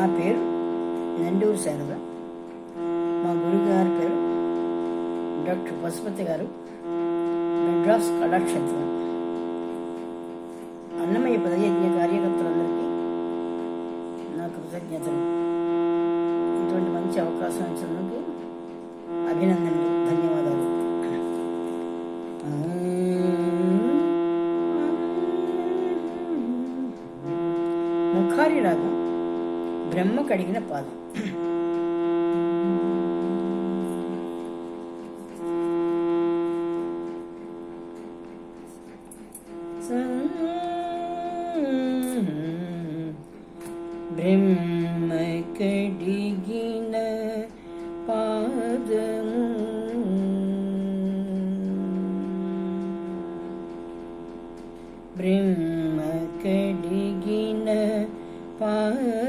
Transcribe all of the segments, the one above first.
నా పేరు నండూరు శారద. మా గురుగారి పేరు డాక్టర్ పశుపతి గారు. మెడ్రాస్ కళాక్షేత్రం. అన్నమయ్య పదయజ్ఞ కార్యకర్తలందరికీ నా కృతజ్ఞతలు. ఇటువంటి మంచి అవకాశం ఇచ్చినందుకు అభినందనలు ధన్యవాదాలు. ముఖారి రాగం బ్రహ్మ కడిగిన పాదం బ్రహ్మ కడిగిన పాదము బ్రహ్మ కడిగిన పాదము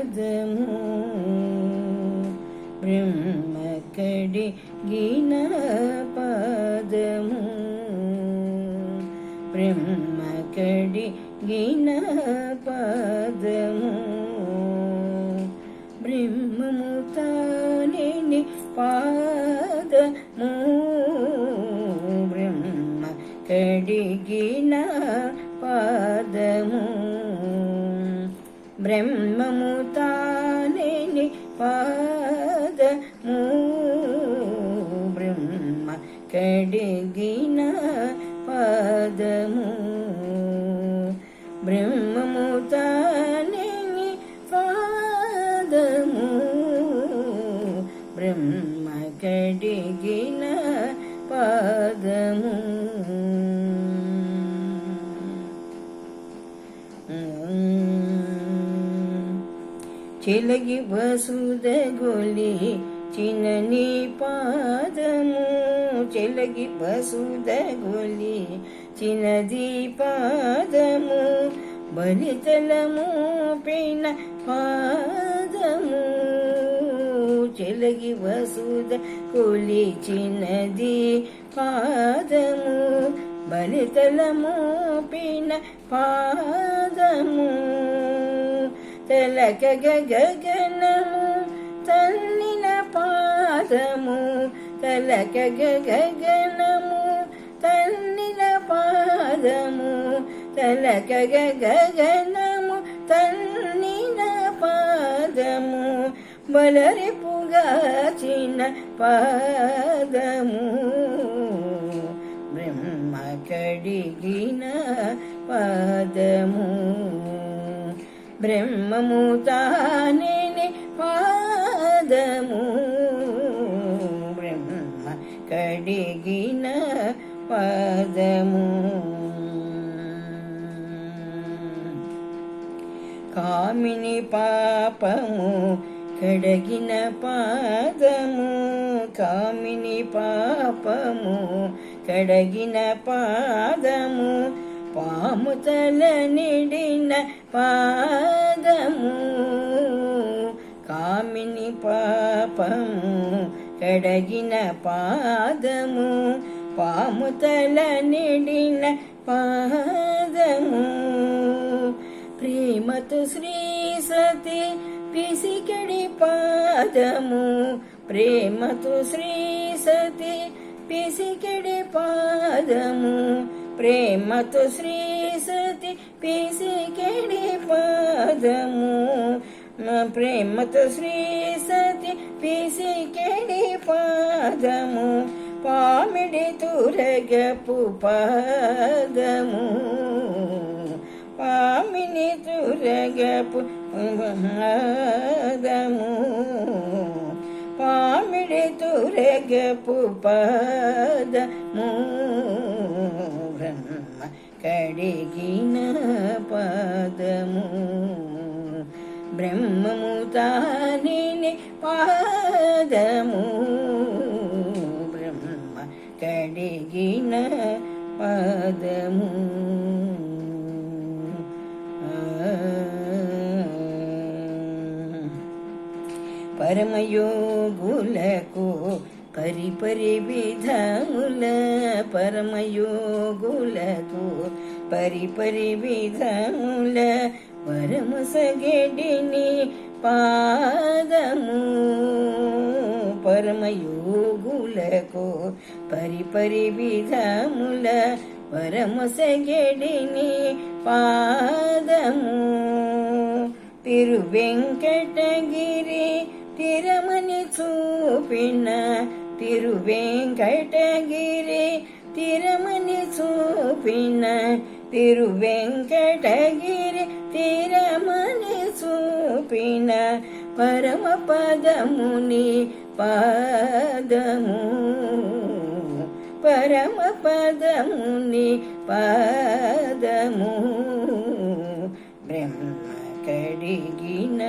కడిగిన పాదము బ్రహ్మ కడిగిన పాదము బ్రహ్మము తానేని పాదము బ్రహ్మ కడిగిన పాదము బ్రహ్మము తానేని పాదము బ్రహ్మ కడిగిన పాదము. బ్రహ్మము తానేని పాదము. బ్రహ్మ కడిగిన పాదము. చెలగి వసుద గొలి చిన్న నీ పాదము చెలగి వసుద గొలి. చిన్నది పాదము బలితలము పైన పాదము చెలగి వసుద కొలి చిన్నది పాదము బలితలము పైన పాదము. తలక గగనము తల్లిన పాదము తలక గగనము తల్లిన పాదము తలక గగనము తల్లిన పాదము బలరిపుగా చిన్న పాదము బ్రహ్మ కడిగిన పాదము బ్రహ్మము తానే పాదము బ్రహ్మ కడిగిన పదము. కామిని పాపము కడగిన పాదము. కామిని పాపము కడగిన పాదము. పాము తల నిడిన పాదము. కామిని పాపము కడగిన పాదము పాము తల నిడిన పాదము. ప్రేమతు శ్రీ సతి పిసికడి పాదము ప్రేమతు శ్రీ సతి పిసికడి పాదము ప్రేమతు శ్రీ సతి పిసికెడి పాదము. ప్రేమత శ్రీ సతి పిసికెడి పాదము పామిడి తురగపు పాదము. పామిని తురగపు పాదము పామిడి తురగపు పాదము. బ్రహ్మ కడిగిన పాదము. బ్రహ్మము తానిని పాదము. బ్రహ్మ కడిగిన పాదము. పరమయోగులకు పరిపరి విధముల పరమయోగులకు పరిపరి విధముల వరము సగడిని పాదము. పరమయోగులకు పరిపరి విధముల వరముసగెడిని పాదము. తిరువెంకటగిరి తిరమని చూపిన తిరువెంకటగిరి తిరమని చూపిన తిరువెంకటగిరి పరమ పదముని పాదము. పరమ పదముని పాదము. బ్రహ్మ కడిగిన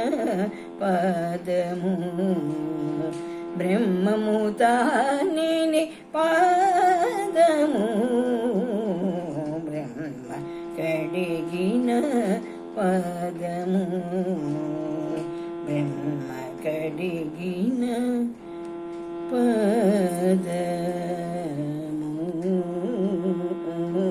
పాదము. బ్రహ్మము తానిని పాదము. బ్రహ్మ కడిగిన పాదము. ಬೆಮ್ಮ ಕಡೆಗಿನ ಪದ